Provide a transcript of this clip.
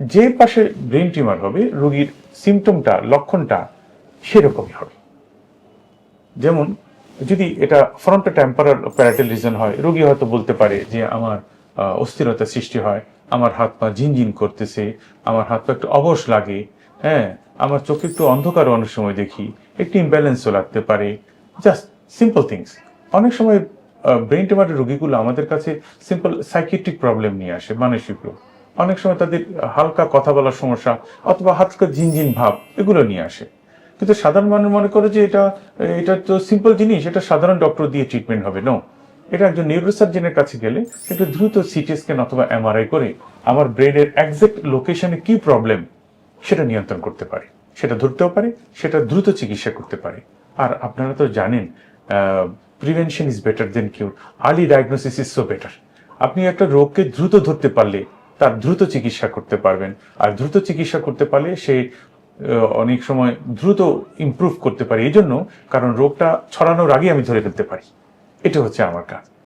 যে পাশে brain tumour হবে, রোগীর সিমটমটা লক্ষণটা সেরকমই হবে। যেমন, যদি এটা ফ্রন্টো টেম্পারাল প্যারাটাল রিজন হয়, রোগী হয়তো বলতে পারে যে, আমার অস্থিরতা সৃষ্টি হয়, আমার হাত পা ঝিনঝিন করতেছে, আমার হাত পা একটু অবশ লাগে হ্যাঁ আমার চোখে একটু অন্ধকার অনেক সময় দেখি, একটু ইমব্যালেন্সও লাগতে পারে। জাস্ট সিম্পল থিংস অনেক সময় ব্রেন টিউমারের রোগীগুলো আমাদের কাছে সিম্পল সাইকিয়াট্রিক প্রবলেম নিয়ে আসে, মানসিক রোগ। অনেক সময় তাদের হালকা কথা বলার সমস্যা অথবা হালকা ঝিনঝিন ভাব এগুলো নিয়ে আসে। কিন্তু সাধারণ মানুষ মনে করে যে এটা এটা তো সিম্পল জিনিস, এটা সাধারণ ডক্টর দিয়ে ট্রিটমেন্ট হবে নো এটা একজন নিউরোসার্জনের কাছে গেলে একটু দ্রুত সিটি স্ক্যান অথবা এমআরআই করে আমার ব্রেনের একজ্যাক্ট লোকেশনে কি প্রবলেম সেটা নিয়ন্ত্রণ করতে পারে। সেটা ধরতেও পারে, সেটা দ্রুত চিকিৎসা করতে পারে। আর আপনারা তো জানেন prevention is better than cure early diagnosis is so better আপনি একটা রোগকে দ্রুত ধরতে পারলে তার দ্রুত চিকিৎসা করতে পারবেন। আর দ্রুত চিকিৎসা করতে পারলে সে অনেক সময় দ্রুত ইম্প্রুভ করতে পারে। এই জন্য কারণ রোগটা ছড়ানোর আগে আমি ধরে ফেলতে পারি। এটা হচ্ছে আমার কাজ।